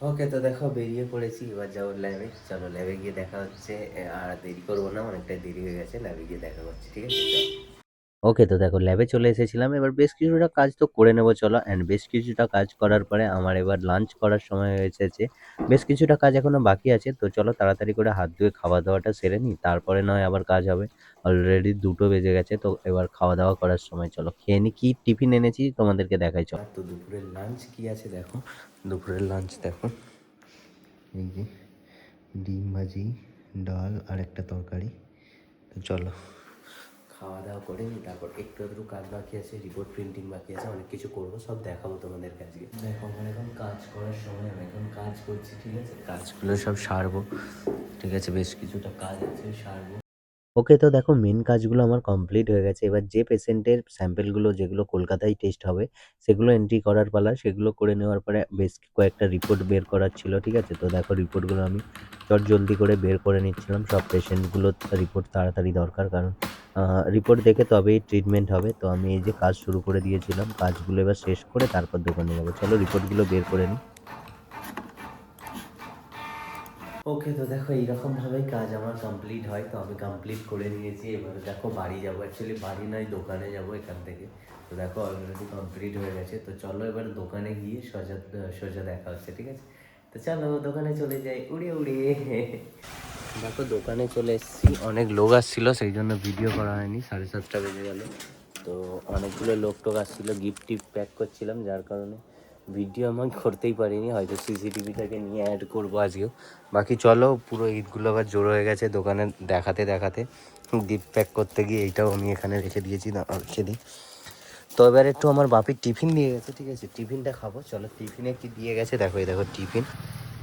ওকে তো দেখো বেরিয়ে পড়েছি। এবার যাব ল্যাবে চলো ল্যাবে গিয়ে দেখা হচ্ছে। আর দেরি করব না অনেকটাই দেরি হয়ে গেছে। ল্যাবে গিয়ে দেখা হচ্ছে ঠিক আছে? ওকে তো দেখো ল্যাবে চলে এসেছিলাম। এবার বেশ কিছুটা কাজ তো করে নেব চলো। অ্যান্ড বেশ কিছুটা কাজ করার পরে আমার এবার লাঞ্চ করার সময় হয়ে এসেছে। বেশ কিছুটা কাজ এখনও বাকি আছে তো চলো তাড়াতাড়ি করে হাত ধুয়ে খাওয়া দাওয়াটা সেরে নিই। তারপরে নয় আবার কাজ হবে। অলরেডি দুটো বেজে গেছে তো এবার খাওয়া দাওয়া করার সময় চলো। খেয়ে নি কি টিফিন এনেছি তোমাদেরকে দেখাই চলো। তো দুপুরের লাঞ্চ কি আছে দেখো? দুপুরের লাঞ্চ দেখো। এই যে ডিম ভাজি ডাল আর একটা তরকারি। তো চলো। খাওয়া দাওয়া করে তারপর একটু একটু কাজ বাকি আছে রিপোর্ট প্রিন্টিং বাকি আছে অনেক কিছু করব সব দেখাবো তোমাদের কাছে দেখো আমার এখন কাজ করার সময় আমি এখন কাজ করছি ঠিক আছে? কাজগুলো সব সারবো। ঠিক আছে বেশ কিছুটা কাজ আছে সারবো। ওকে তো দেখো মেন কাজগুলো আমার কমপ্লিট হয়ে গেছে। এবার যে পেশেন্টের স্যাম্পেলগুলো যেগুলো কলকাতায় টেস্ট হবে, সেগুলো এন্ট্রি করার পালা, সেগুলো করে নেওয়ার পরে বেশ কয়েকটা রিপোর্ট বের করার ছিল, ঠিক আছে? তো দেখো রিপোর্টগুলো আমি চট জলদি করে বের করে নিচ্ছিলাম। সব পেশেন্টগুলোর রিপোর্ট তাড়াতাড়ি দরকার, কারণ রিপোর্ট দেখে তবেই ট্রিটমেন্ট হবে। তো আমি এই যে কাজ শুরু করে দিয়েছিলাম, কাজগুলো এবার শেষ করে তারপর দোকানে যাব। চলো রিপোর্টগুলো বের করে নিই। ওকে তো দেখো, এইরকমভাবেই কাজ আমার কমপ্লিট হয়, তো আমি কমপ্লিট করে নিয়েছি। এবারে দেখো, বাড়ি যাব অ্যাকচুয়ালি বাড়ি নয়, দোকানে যাব এখান থেকে। তো দেখো অলরেডি কমপ্লিট হয়ে গেছে। তো চলো এবার দোকানে গিয়ে সোজা সোজা দেখা হচ্ছে, ঠিক আছে? তো চলো, দোকানে চলে যাই। উড়ে উড়ে। দেখো, দোকানে চলে এসেছি। অনেক লোক আসছিল, সেই জন্য ভিডিও করা হয়নি, সাড়ে সাতটা বেজে গেল। তো অনেকগুলো লোক টোক আসছিল গিফট টিফট প্যাক করছিলাম, যার কারণে ভিডিও আমার করতেই পারিনি, হয়তো সিসিটিভিটাকে নিয়ে অ্যাড করব আজকেও। বাকি চলো, পুরো ঈদগুলো আবার জোর হয়ে গেছে দোকানে দেখাতে দেখাতে। গিফট প্যাক করতে গিয়ে এইটাও আমি এখানে রেখে দিয়েছি, না দিই। তো এবার একটু আমার বাপির টিফিন দিয়ে গেছে, ঠিক আছে? টিফিনটা খাব, চলো টিফিনে কি দিয়ে গেছে দেখো দেখো টিফিন।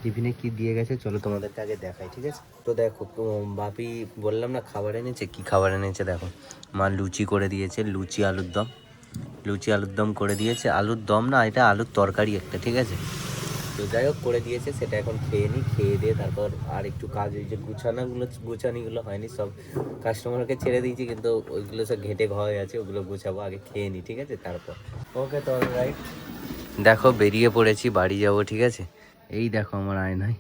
টিফিনে কি দিয়ে গেছে চলো তোমাদেরকে আগে দেখাই, ঠিক আছে? তো দেখো বাপি বললাম না খাবার এনেছে? কি খাবার এনেছে দেখো? মা লুচি করে দিয়েছে, লুচি, আলুর দম। লুচি আলুর দম করে দিয়েছে। আলুর দম না, এটা আলুর তরকারি একটা, ঠিক আছে? তো যাই হোক, করে দিয়েছে, সেটা এখন খেয়ে নিই, খেয়ে দিয়ে তারপর আর একটু কাজ ওই যে গুছানাগুলো, গুছানিগুলো হয়নি, সব কাস্টমারকে ছেড়ে দিয়েছি, কিন্তু ওইগুলো সব ঘেটে হয়ে আছে, ওগুলো গুছাবো, আগে খেয়ে নিই, ঠিক আছে? তারপর। ওকে তো রাইট দেখো, বেরিয়ে পড়েছি, বাড়ি যাব, ঠিক আছে? এই দেখো আমার আয় নাই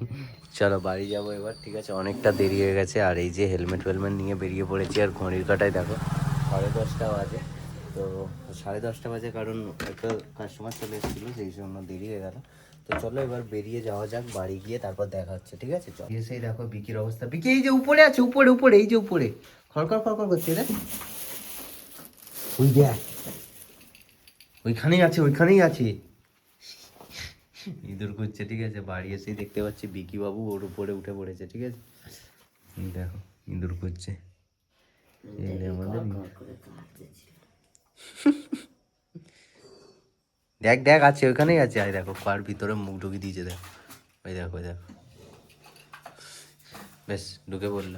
চলো, বাড়ি যাব এবার, ঠিক আছে? অনেকটা দেরি হয়ে গেছে, আর এই যে হেলমেট ফেলমেট নিয়ে বেরিয়ে পড়েছি, আর ঘড়ির কাটায় দেখো, সাড়ে দশটা বাজে। তো সাড়ে দশটা বাজে কারণ একটা কাস্টমার চলে এসেছিল সেই জন্য দেরি হয়ে গেল। তো চলো এবার বেরিয়ে যাওয়া যাক বাড়ি গিয়ে তারপর দেখা হচ্ছে ঠিক আছে? চল। এসেই দেখো বিকির অবস্থা। বিকি এই যে উপরে আছে উপরে উপরে এই যে উপরে। খড়খড় খড়খড় করছে রে ওই দেখ। ওইখানেই আছে ওইখানেই আছে। ইঁদুর করছে ঠিক আছে? বাড়ি এসেই দেখতে পাচ্ছি বিকি বাবু ওর উপরে উঠে পড়েছে ঠিক আছে? দেখো ইঁদুর করছে এই আমাদের দেখ দেখ, আছে ওইখানেই আছে। আয় দেখো কার ভিতরে মুখ ঢুকে দিয়েছে, দেখ। ওই দেখো ওই দেখো। বেশ, ঢুকে পড়ল।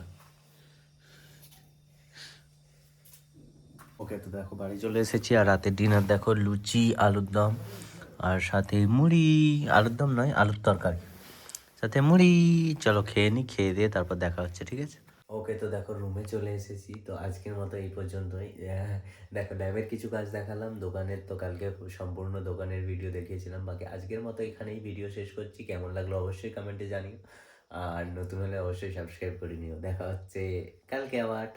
ওকে, তো দেখো, বাড়ি চলে এসেছি, আর রাতের ডিনার দেখো, লুচি, আলুর দম, আর সাথে মুড়ি। আলুর দম নয়, আলুর তরকারি। সাথে মুড়ি। চলো, খেয়ে নি, খেয়ে দিয়ে তারপর দেখা হচ্ছে, ঠিক আছে? ওকে তো দেখো রুমে চলে এসেছি, তো আজকের মতো এই পর্যন্তই। দেখো ল্যাবের কিছু কাজ দেখালাম, দোকানের তো কালকে সম্পূর্ণ দোকানের ভিডিও দেখিয়েছিলাম, বাকি আজকের মতো এখানেই ভিডিও শেষ করছি, কেমন লাগল অবশ্যই কমেন্টে জানিও, আর নতুন হলে অবশ্যই সাবস্ক্রাইব করে নিও, দেখা হচ্ছে কালকে আবার